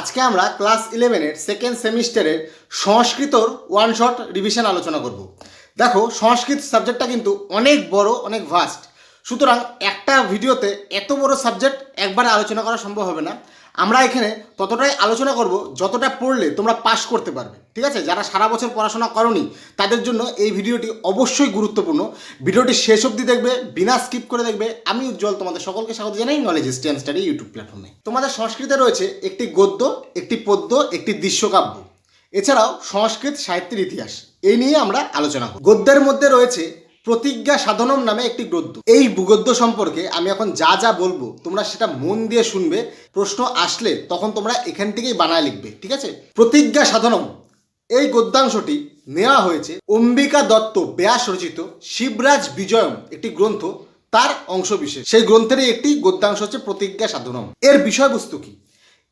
আজকে আমরা ক্লাস ইলেভেনের সেকেন্ড সেমিস্টারের সংস্কৃতর ওয়ান শট রিভিশন আলোচনা করব। দেখো, সংস্কৃত সাবজেক্টটা কিন্তু অনেক বড়, অনেক ভাস্ট সুতরাং একটা ভিডিওতে এত বড় সাবজেক্ট একবারে আলোচনা করা সম্ভব হবে না। আমরা এখানে ততটাই আলোচনা করব যতটা পড়লে তোমরা পাশ করতে পারবে। ঠিক আছে? যারা সারা বছর পড়াশোনা করনি, তাদের জন্য এই ভিডিওটি অবশ্যই গুরুত্বপূর্ণ। ভিডিওটি শেষ অবধি দেখবে, বিনা স্কিপ করে দেখবে। আমি উজ্জ্বল, তোমাদের সকলকে স্বাগত জানাই নলেজ স্ট্যান্ড স্টাডি ইউটিউব প্ল্যাটফর্মে তোমাদের সংস্কৃতে রয়েছে একটি গদ্য, একটি পদ্য, একটি দৃশ্যকাব্য। এছাড়াও সংস্কৃত, সাহিত্যের ইতিহাস। এই নিয়ে আমরা আলোচনা করব। গদ্যের মধ্যে রয়েছে প্রতিজ্ঞা সাধনম নামে একটি গদ্য এই গদ্য সম্পর্কে আমি এখন যা যা বলব, তোমরা সেটা মন দিয়ে শুনবে, প্রশ্ন আসলে তখন তোমরা এখান থেকেই বানায় লিখবে, ঠিক আছে? প্রতিজ্ঞা সাধনম। এই গদ্যাংশটি নেওয়া হয়েছে অম্বিকা দত্ত ব্যাস রচিত শিবরাজ বিজয়ম একটি গ্রন্থ, তার অংশবিশেষ। সেই গ্রন্থেরই একটি গদ্যাংশ হচ্ছে প্রতিজ্ঞা সাধনম। এর বিষয়বস্তু কি?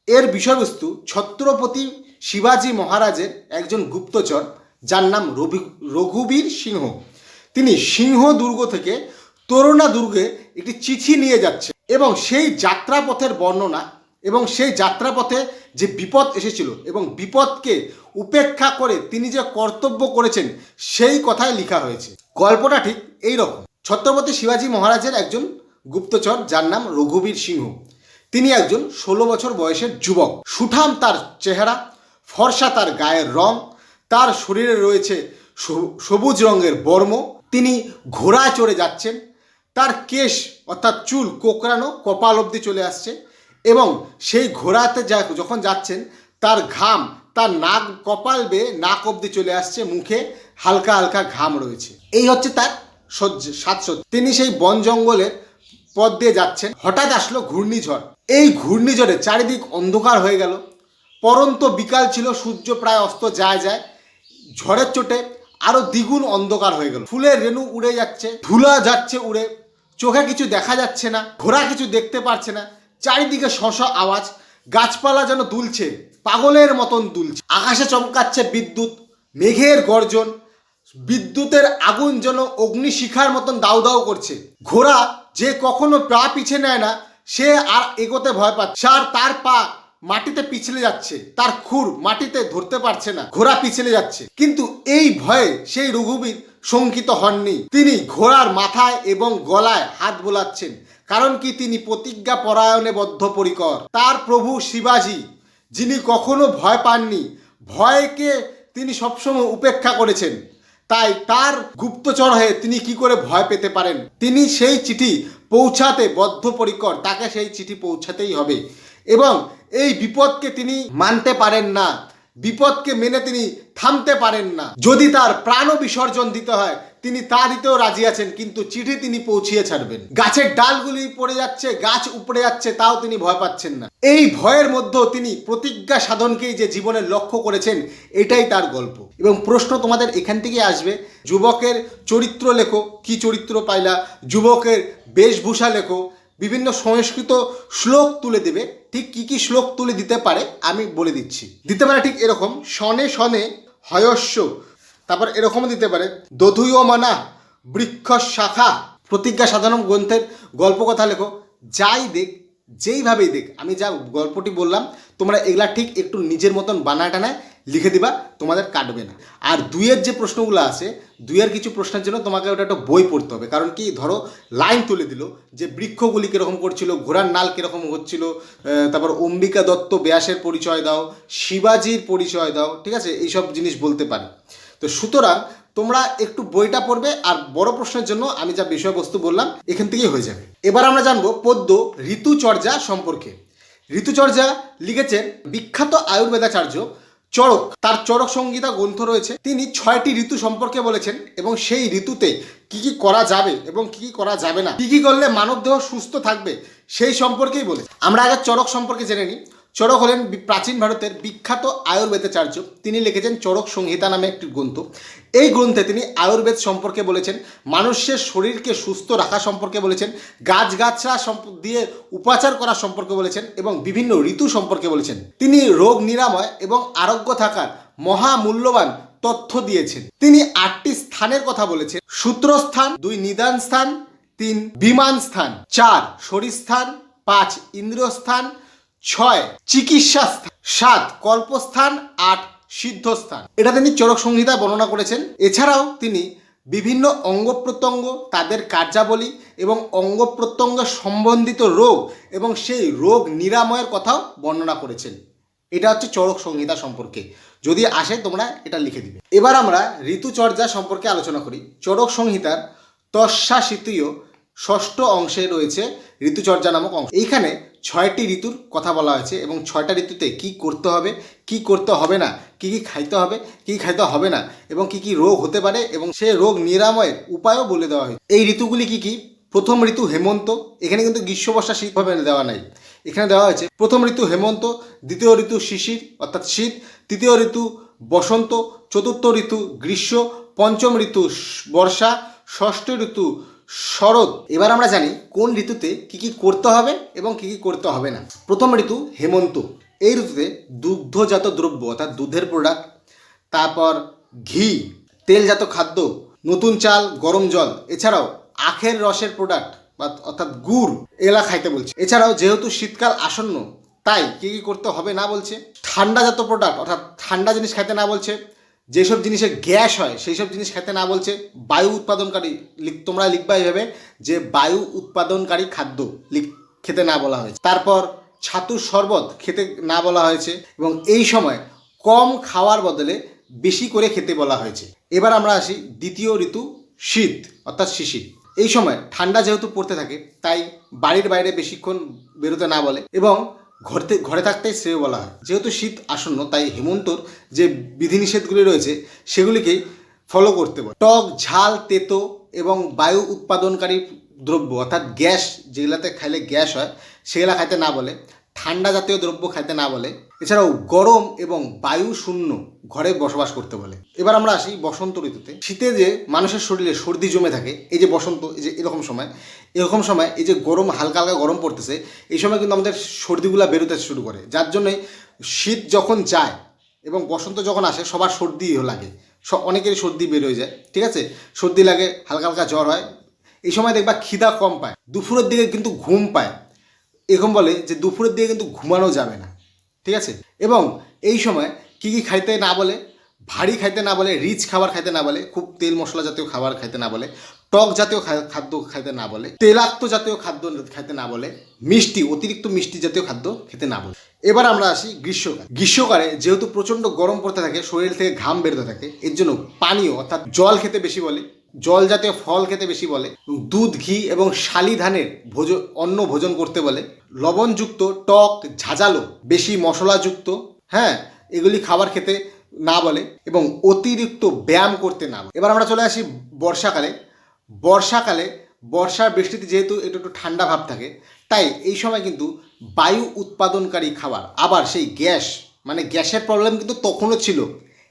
এর বিষয়বস্তু ছত্রপতি শিবাজী মহারাজের একজন গুপ্তচর, যার নাম রঘুবীর সিংহ। তিনি সিংহ দুর্গ থেকে তরুণা দুর্গে একটি চিঠি নিয়ে যাচ্ছে। এবং সেই যাত্রাপথের বর্ণনা এবং সেই যাত্রাপথে যে বিপদ এসেছিল এবং বিপদকে উপেক্ষা করে তিনি যে কর্তব্য করেছেন, সেই কথাই লেখা হয়েছে গল্পটা ঠিক এই রকম ছত্রপতি শিবাজী মহারাজের একজন গুপ্তচর, যার নাম রঘুবীর সিংহ। তিনি একজন ষোলো বছর বয়সের যুবক। সুঠাম তার চেহারা, ফর্সা তার গায়ের রং, তার শরীরে রয়েছে সবুজ রঙের বর্ম তিনি ঘোড়ায় চড়ে যাচ্ছেন। তার কেশ, অর্থাৎ চুল, কোকড়ানো কপাল অবধি চলে আসছে এবং সেই ঘোড়াতে যা, যখন যাচ্ছেন, তার ঘাম, তার নাক, কপাল বেয়ে নাক অবধি চলে আসছে, মুখে হালকা হালকা ঘাম রয়েছে। এই হচ্ছে তার সহ্য সাজসজ্জা তিনি সেই বন জঙ্গলের পথ দিয়ে যাচ্ছেন। হঠাৎ আসলো ঘূর্ণিঝড়। এই ঘূর্ণিঝড়ে চারিদিক অন্ধকার হয়ে গেল। পরন্ত বিকাল ছিল, সূর্য প্রায় অস্ত যায় যায়। ঝড়ের চোটে আরও দ্বিগুণ অন্ধকার হয়ে গেল। ফুলের রেণু উড়ে যাচ্ছে, ধুলা যাচ্ছে উড়ে, চোখে কিছু দেখা যাচ্ছে না, ঘোড়া কিছু দেখতে পারছে না, চারিদিকে শশ আওয়াজ, গাছপালা যেন দুলছে, পাগলের মতন দুলছে। আকাশে চমকাচ্ছে বিদ্যুৎ, মেঘের গর্জন, বিদ্যুতের আগুন যেন অগ্নিশিখার মতন দাউ দাউ করছে। ঘোড়া যে কখনো পা পিছে নেয় না, সে আর এগোতে ভয় পাচ্ছে আর তার পা মাটিতে পিছলে যাচ্ছে। তার খুর মাটিতে ধরতে পারছে না। ঘোড়া পিছলে যাচ্ছে। কিন্তু এই ভয়ে সেই রঘুবীর শঙ্কিত হননি। তিনি ঘোড়ার মাথায় এবং গলায় হাত বোলাচ্ছেন, কারণ কি তিনি প্রতিজ্ঞা পরায়ণে বদ্ধপরিকর। তার প্রভু শিবাজী, যিনি কখনো ভয় পাননি, ভয়কে তিনি সবসময় উপেক্ষা করেছেন। তাই তার গুপ্তচর হয়ে তিনি কি করে ভয় পেতে পারেন? তিনি সেই চিঠি পৌঁছাতে বদ্ধপরিকর। তাকে সেই চিঠি পৌঁছাতেই হবে। এবং এই বিপদকে তিনি মানতে পারেন না, বিপদকে মেনে তিনি থামতে পারেন না। যদি তার প্রাণও বিসর্জন দিতে হয়, তিনি তা দিতেও রাজি আছেন, কিন্তু চিঠি তিনি পৌঁছিয়ে ছাড়বেন। গাছের ডালগুলি পড়ে যাচ্ছে, গাছ উপড়ে যাচ্ছে, তাও তিনি ভয় পাচ্ছেন না। এই ভয়ের মধ্যেও তিনি প্রতিজ্ঞা সাধনকেই যে জীবনের লক্ষ্য করেছেন, এটাই তার গল্প। এবং প্রশ্ন তোমাদের এখান থেকে আসবে, যুবকের চরিত্র লেখো, কি চরিত্র পাইলা? যুবকের বেশভূষা লেখো বিভিন্ন সংস্কৃত শ্লোক তুলে দেবে। ঠিক কি কি শ্লোক তুলে দিতে পারে আমি বলে দিচ্ছি। দিতে পারে ঠিক এরকম, শনে শনে হয়স্য, তারপর এরকমও দিতে পারে, দধুয় মানা বৃক্ষ শাখা প্রতিজ্ঞা সাধারণ গ্রন্থের গল্প কথা লেখো, যাই দেখ, যেইভাবেই দেখ, আমি যা গল্পটি বললাম, তোমরা এগুলা ঠিক একটু নিজের মতন বানায় টানায় লিখে দিবা, তোমাদের কাটবে না। আর দুইয়ের যে প্রশ্নগুলো আছে, দুইয়ের কিছু প্রশ্নের জন্য তোমাকে ওটা একটা বই পড়তে হবে। কারণ কি, ধরো, লাইন তুলে দিল যে বৃক্ষগুলি কীরকম করছিল, ঘোড়ার নাল কীরকম হচ্ছিল তারপর অম্বিকা দত্ত ব্যাসের পরিচয় দাও, শিবাজির পরিচয় দাও, ঠিক আছে? এইসব জিনিস বলতে পারে। তো সুতরাং, তোমরা একটু বইটা পড়বে, আর বড় প্রশ্নের জন্য আমি যা বিষয়বস্তু বললাম, এখান থেকেই হয়ে যাবে। এবার আমরা জানব পদ্য ঋতুচর্যা সম্পর্কে। ঋতুচর্যা লিখেছেন বিখ্যাত আয়ুর্বেদাচার্য চরক তার চরক সংগীতা গ্রন্থ রয়েছে। তিনি ছয়টি ঋতু সম্পর্কে বলেছেন এবং সেই ঋতুতে কি কি করা যাবে এবং কি কি করা যাবে না। কি কি করলে মানব দেহ সুস্থ থাকবে সেই সম্পর্কেই বলে আমরা আগে চরক সম্পর্কে জেনে নিই। চরক হলেন প্রাচীন ভারতের বিখ্যাত আয়ুর্বেদাচার্য। তিনি লিখেছেন চড়ক সংহিতা নামে একটি গ্রন্থ। এই গ্রন্থে তিনি আয়ুর্বেদ সম্পর্কে বলেছেন, মানুষের শরীরকে সুস্থ রাখা সম্পর্কে বলেছেন গাছগাছরা দিয়ে উপাচার করা সম্পর্কে বলেছেন এবং বিভিন্ন ঋতু সম্পর্কে বলেছেন। তিনি রোগ নিরাময় এবং আরোগ্য থাকার মহামূল্যবান তথ্য দিয়েছেন। তিনি আটটি স্থানের কথা বলেছেন। সূত্রস্থান, দুই নিদান স্থান, তিন বিমান স্থান, চার শরীরস্থান পাঁচ ইন্দ্রিয়স্থান ছয়, চিকিৎসা সাত, কল্পস্থান। আট, সিদ্ধস্থান। এটা তিনি চরক সংহিতায় বর্ণনা করেছেন। এছাড়াও তিনি বিভিন্ন অঙ্গ প্রত্যঙ্গ, তাদের কার্যাবলী এবং অঙ্গ প্রত্যঙ্গ সম্বন্ধিত রোগ এবং সেই রোগ নিরাময়ের কথাও বর্ণনা করেছেন। এটা হচ্ছে চরক সংহিতা সম্পর্কে। যদি আসে, তোমরা এটা লিখে দিবে। এবার আমরা ঋতুচর্যা সম্পর্কে আলোচনা করি। চরক সংহিতার তস্যাশীতীয় ষষ্ঠ অংশে রয়েছে ঋতুচর্যা নামক অংশ। এইখানে ছয়টি ঋতুর কথা বলা হয়েছে এবং ছয়টা ঋতুতে কি করতে হবে, কি করতে হবে না, কি কি খাইতে হবে, কি খাইতে হবে না এবং কি কি রোগ হতে পারে এবং সে রোগ নিরাময়ের উপায়ও বলে দেওয়া হয়েছে। এই ঋতুগুলি কি কি? প্রথম ঋতু হেমন্ত, এখানে কিন্তু গ্রীষ্ম বর্ষা শীতভাবে দেওয়া নাই। এখানে দেওয়া হয়েছে প্রথম ঋতু হেমন্ত, দ্বিতীয় ঋতু শিশির অর্থাৎ শীত, তৃতীয় ঋতু বসন্ত, চতুর্থ ঋতু গ্রীষ্ম, পঞ্চম ঋতু বর্ষা, ষষ্ঠ ঋতু শরৎ। এবার আমরা জানি কোন ঋতুতে কি কি করতে হবে এবং কি কি করতে হবে না। প্রথম ঋতু হেমন্ত। এই ঋতুতে দুগ্ধজাত দ্রব্য অর্থাৎ দুধের প্রোডাক্ট তারপর ঘি, তেলজাত খাদ্য, নতুন চাল, গরম জল, এছাড়াও আখের রসের প্রোডাক্ট বা অর্থাৎ গুড়, এলা খাইতে বলছে। এছাড়াও যেহেতু শীতকাল আসন্ন, তাই কি কি করতে হবে না বলছে? ঠান্ডাজাত প্রোডাক্ট অর্থাৎ ঠান্ডা জিনিস খাইতে না বলছে। যেসব জিনিসে গ্যাস হয় সেই সব জিনিস খেতে না বলছে বায়ু উৎপাদনকারী। তোমরা লিখবা এইভাবে যে বায়ু উৎপাদনকারী খাদ্য লিখ- খেতে না বলা হয়েছে। তারপর ছাতুর শরবত খেতে না বলা হয়েছে এবং এই সময় কম খাওয়ার বদলে বেশি করে খেতে বলা হয়েছে। এবার আমরা আসি দ্বিতীয় ঋতু শীত, অর্থাৎ শিশির এই সময় ঠান্ডা যেহেতু পড়তে থাকে, তাই বাড়ির বাইরে বেশিক্ষণ বেরোতে না বলে এবং ঘরতে, ঘরে থাকতেই শ্রেয় বলা হয়। যেহেতু শীত আসন্ন, তাই হেমন্তর যে বিধিনিষেধগুলি রয়েছে, সেগুলিকে ফলো করতে পারে। টক, ঝাল, তেতো এবং বায়ু উৎপাদনকারী দ্রব্য, অর্থাৎ গ্যাস, যেগুলাতে খাইলে গ্যাস হয়, সেগুলা খাইতে না বলে, ঠান্ডা জাতীয় দ্রব্য খাইতে না বলে এছাড়াও গরম এবং বায়ু শূন্য ঘরে বসবাস করতে বলে। এবার আমরা আসি বসন্ত ঋতুতে। শীতে যে মানুষের শরীরে সর্দি জমে থাকে, এই যে বসন্ত, এই যে এরকম সময় এরকম সময় এই যে গরম, হালকা হালকা গরম পড়তেছে, এই সময় কিন্তু আমাদের সর্দিগুলো বেরোতে শুরু করে। যার জন্যই শীত যখন যায় এবং বসন্ত যখন আসে, সবার সর্দি লাগে। অনেকেরই সর্দি বের হয়ে যায়, ঠিক আছে? সর্দি লাগে, হালকা হালকা জ্বর হয়। এই সময় দেখবা খিদা কম পায়। দুপুরের দিকে কিন্তু ঘুম পায়। এরকম বলে যে দুপুরের দিকে কিন্তু ঘুমানো যাবে না। ঠিক আছে? এবং এই সময় কি কি খাইতে না বলে? ভারী খাইতে না বলে রিচ খাবার খাইতে না বলে, খুব তেল মশলা জাতীয় খাবার খাইতে না বলে, টক জাতীয় খাদ্য খাইতে না বলে, তেলাক্ত জাতীয় খাদ্য খাইতে না বলে, মিষ্টি, অতিরিক্ত মিষ্টি জাতীয় খাদ্য খেতে না বলে। এবার আমরা আসি গ্রীষ্মকাল। গ্রীষ্মকালে যেহেতু প্রচণ্ড গরম পড়তে থাকে, শরীর থেকে ঘাম বেরোতে থাকে, এর জন্য পানীয় অর্থাৎ জল খেতে বেশি বলে জল জাতীয় ফল খেতে বেশি বলে, দুধ, ঘি এবং শালি ধানের ভোজ, অন্ন ভোজন করতে বলে। লবণযুক্ত, টক, ঝাঁঝালো, বেশি মশলাযুক্ত হ্যাঁ এগুলি খাবার খেতে না বলে এবং অতিরিক্ত ব্যায়াম করতে না বলে। এবার আমরা চলে আসি বর্ষাকালে। বর্ষাকালে বর্ষার বৃষ্টিতে যেহেতু একটু একটু ঠান্ডা ভাব থাকে, তাই এই সময় কিন্তু বায়ু উৎপাদনকারী খাবার, আবার সেই গ্যাস মানে গ্যাসের প্রবলেম কিন্তু তখনও ছিল।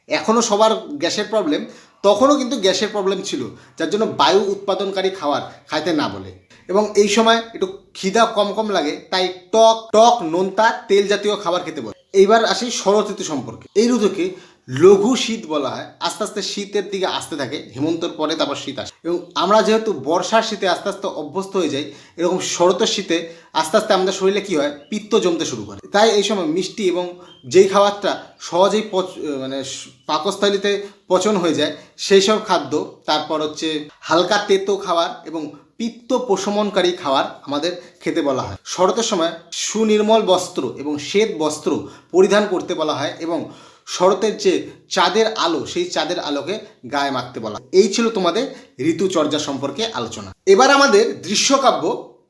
এখনও সবার গ্যাসের প্রবলেম তখনও কিন্তু গ্যাসের প্রবলেম ছিল, যার জন্য বায়ু উৎপাদনকারী খাবার খাইতে না বলে। এবং এই সময় একটু খিদা কম কম লাগে, তাই টক টক, নোনতা, তেল জাতীয় খাবার খেতে বলে। এইবার আসি শরৎ ঋতু সম্পর্কে। এই ঋতুকে লঘু শীত বলা হয়। আস্তে আস্তে শীতের দিকে আসতে থাকে, হেমন্তর পরে তারপর শীত আসে। এবং আমরা যেহেতু বর্ষার শীতে আস্তে আস্তে অভ্যস্ত হয়ে যাই, এরকম শরতের শীতে আস্তে আস্তে আমাদের শরীরে কী হয়? পিত্ত জমতে শুরু করে। তাই এই সময় মিষ্টি এবং যেই খাবারটা সহজেই পচ মানে পাকস্থলিতে পচন হয়ে যায়। সেই সব খাদ্য, তারপর হচ্ছে হালকা তেতো খাবার এবং পিত্ত প্রশমনকারী খাবার আমাদের খেতে বলা হয়। শরতের সময় সুনির্মল বস্ত্র এবং শ্বেত বস্ত্র পরিধান করতে বলা হয় এবং শরতের যে চাঁদের আলো, সেই চাঁদের আলোকে গায়ে মাখতে বলা। এই ছিল তোমাদের ঋতুচর্যা সম্পর্কে আলোচনা। এবার আমাদের দৃশ্যকাব্য,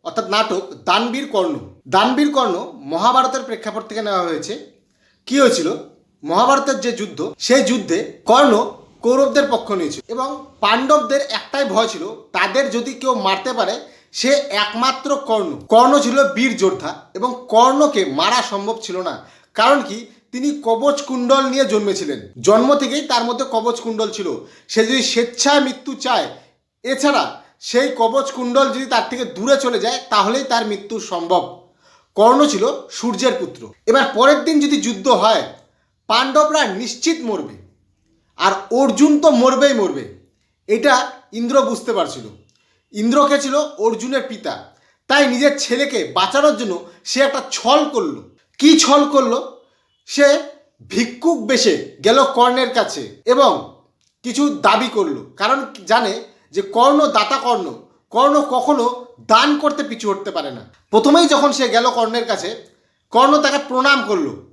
অর্থাৎ নাটক দানবীর কর্ণ। দানবীর কর্ণ মহাভারতের প্রেক্ষাপট থেকে নেওয়া হয়েছে। কি হয়েছিল? মহাভারতের যে যুদ্ধ, সেই যুদ্ধে কর্ণ কৌরবদের পক্ষ নিয়েছিল এবং পাণ্ডবদের একটাই ভয় ছিল, তাদের যদি কেউ মারতে পারে, সে একমাত্র কর্ণ। কর্ণ ছিল বীর যোদ্ধা এবং কর্ণকে মারা সম্ভব ছিল না, কারণ কি, তিনি কবচ কুণ্ডল নিয়ে জন্মেছিলেন। জন্ম থেকেই তার মধ্যে কবচ কুণ্ডল ছিল। সে যদি স্বেচ্ছায় মৃত্যু চায়, এছাড়া সেই কবচ কুণ্ডল যদি তার থেকে দূরে চলে যায়, তাহলেই তার মৃত্যু সম্ভব। কর্ণ ছিল সূর্যের পুত্র। এবার পরের দিন যদি যুদ্ধ হয় পাণ্ডবরা নিশ্চিত মরবে। আর অর্জুন তো মরবেই মরবে। এটা ইন্দ্র বুঝতে পারছিল। ইন্দ্রকে ছিল অর্জুনের পিতা। তাই নিজের ছেলেকে বাঁচানোর জন্য সে একটা ছল করল। কি ছল করল? সে ভিক্ষুক বেশে গেল কর্ণের কাছে এবং কিছু দাবি করল। কারণ জানে যে কর্ণ দাতা কর্ণ। কর্ণ কখনো দান করতে পিছু হটতে পারে না। প্রথমেই যখন সে গেল কর্ণের কাছে, কর্ণ তাকে প্রণাম করল।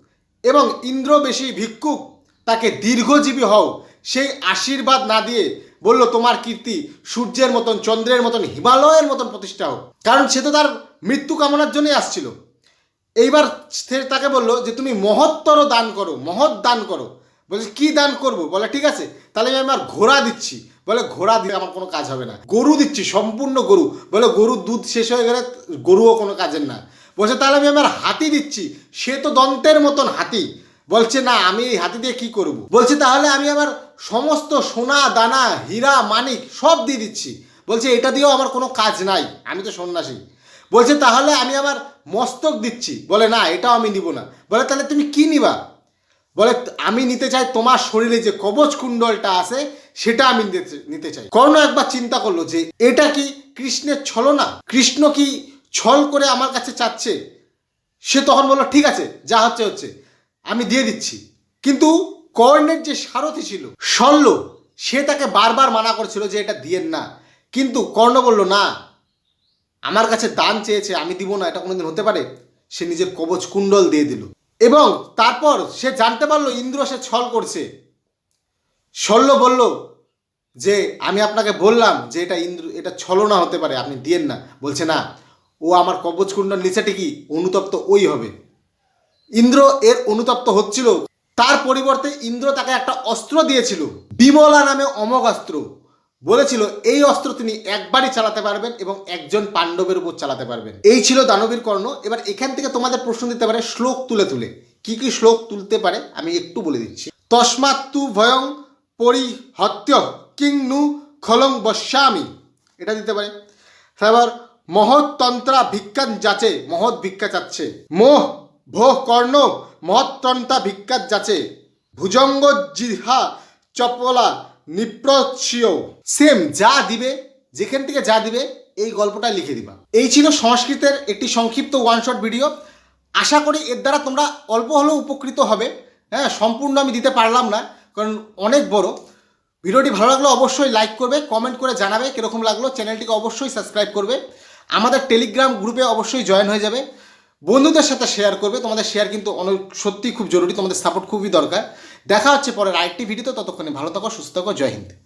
এবং ইন্দ্র বেশি ভিক্ষুক, তাকে দীর্ঘজীবী হও। সেই আশীর্বাদ না দিয়ে বলল, তোমার কীর্তি সূর্যের মতন, চন্দ্রের মতন, হিমালয়ের মতন প্রতিষ্ঠা হোক। কারণ সে তো তার মৃত্যু কামনার জন্যই আসছিল। এইবার সে তাকে বলল যে, তুমি মহত্তর দান করো, মহৎ দান করো। বলছে, কি দান করব? বলে, ঠিক আছে, তাহলে আমি আমার ঘোড়া দিচ্ছি। বলে, ঘোড়া দিয়ে আমার কোনো কাজ হবে না। গরু দিচ্ছি, সম্পূর্ণ গরু। বলে, গরুর দুধ শেষ হয়ে গেলে গরুও কোনো কাজের না। বলছে, তাহলে আমি আমার হাতি দিচ্ছি। সে তো দন্তের মতন হাতি। বলছে, না, আমি এই হাতি দিয়ে কি করব? বলছে, তাহলে আমি আমার সমস্ত সোনা, দানা, হীরা, মানিক সব দিয়ে দিচ্ছি। বলছে, এটা দিয়েও আমার কোনো কাজ নাই, আমি তো সন্ন্যাসী। বলছে, তাহলে আমি আমার মস্তক দিচ্ছি। বলে, না, এটাও আমি নিব না। বলে, তাহলে তুমি কি নিবা? বলে, আমি নিতে চাই তোমার শরীরে যে কবচ কুণ্ডলটা আছে, সেটা আমি নিতে চাই। কর্ণ একবার চিন্তা করল যে, এটা কি কৃষ্ণের ছলনা? কৃষ্ণ কি ছল করে আমার কাছে চাচ্ছে, সে তখন বলল, ঠিক আছে, যা হচ্ছে হচ্ছে, আমি দিয়ে দিচ্ছি। কিন্তু কর্ণের যে সারথি ছিল শল্য সে তাকে বারবার মানা করছিল যে এটা দিয়েন না। কিন্তু কর্ণ বলল, না, আমার কাছে দান চেয়েছে, আমি দিব না, এটা কোনোদিন হতে পারে? সে নিজের কবচ কুণ্ডল দিয়ে দিল। এবং তারপর সে জানতে পারল, ইন্দ্র সে ছল করছে। শল্য বলল যে, আমি আপনাকে বললাম যে এটা ইন্দ্র, এটা ছলনা হতে পারে, আপনি দিয়েন না। বলছে, না ও আমার কবচ কুণ্ডল নিচেটি কি অনুতপ্ত ওই হবে। ইন্দ্র এর অনুতপ্ত হচ্ছিল। তার পরিবর্তে ইন্দ্র তাকে একটা অস্ত্র দিয়েছিল, বিমলা নামে অমোঘ অস্ত্র। বলেছিল, এই অস্ত্র তিনি একবারই চালাতে পারবেন এবং একজন পাণ্ডবের উপর চালাতে পারবেন। এই ছিল দানবীর কর্ণ। এবার এখান থেকে তোমাদের প্রশ্ন দিতে পারে শ্লোক তুলে তুলে। কি কি শ্লোক তুলতে পারে আমি একটু বলে দিচ্ছি। তস্মাৎ তু ভয়ং পরিহত্য কিং নু খলং বস্যামি এটা দিতে পারে। তারপর মহৎতন্ত্রা ভিক্ষান যাচে, মহৎ ভিক্ষা চাচ্ছে। মোহ, ভোহ, কর্ণ মহৎতন্ত্রা ভিক্ষা যাচে। ভুজঙ্গ জিহা চপলা, নিপ্রচ্ছিয়। সেম যা দিবে, যেখান থেকে যা দিবে, এই গল্পটা লিখে দিবা। এই ছিল সংস্কৃতের একটি সংক্ষিপ্ত ওয়ান শট ভিডিও আশা করি এর দ্বারা তোমরা অল্প হলেও উপকৃত হবে। হ্যাঁ সম্পূর্ণ আমি দিতে পারলাম না, কারণ অনেক বড়। ভিডিওটি ভালো লাগলে অবশ্যই লাইক করবে কমেন্ট করে জানাবে, কীরকম লাগল চ্যানেলটিকে অবশ্যই সাবস্ক্রাইব করবে। আমাদের টেলিগ্রাম গ্রুপে অবশ্যই জয়েন হয়ে যাবে। বন্ধুদের সাথে শেয়ার করবে। তোমাদের শেয়ার কিন্তু অনেক সত্যিই খুব জরুরি। তোমাদের সাপোর্ট খুবই দরকার। দেখা হচ্ছে পরের আরেকটি ভিডিওতে ততক্ষণে ভালো থাকো, সুস্থ থাকো। জয় হিন্দ।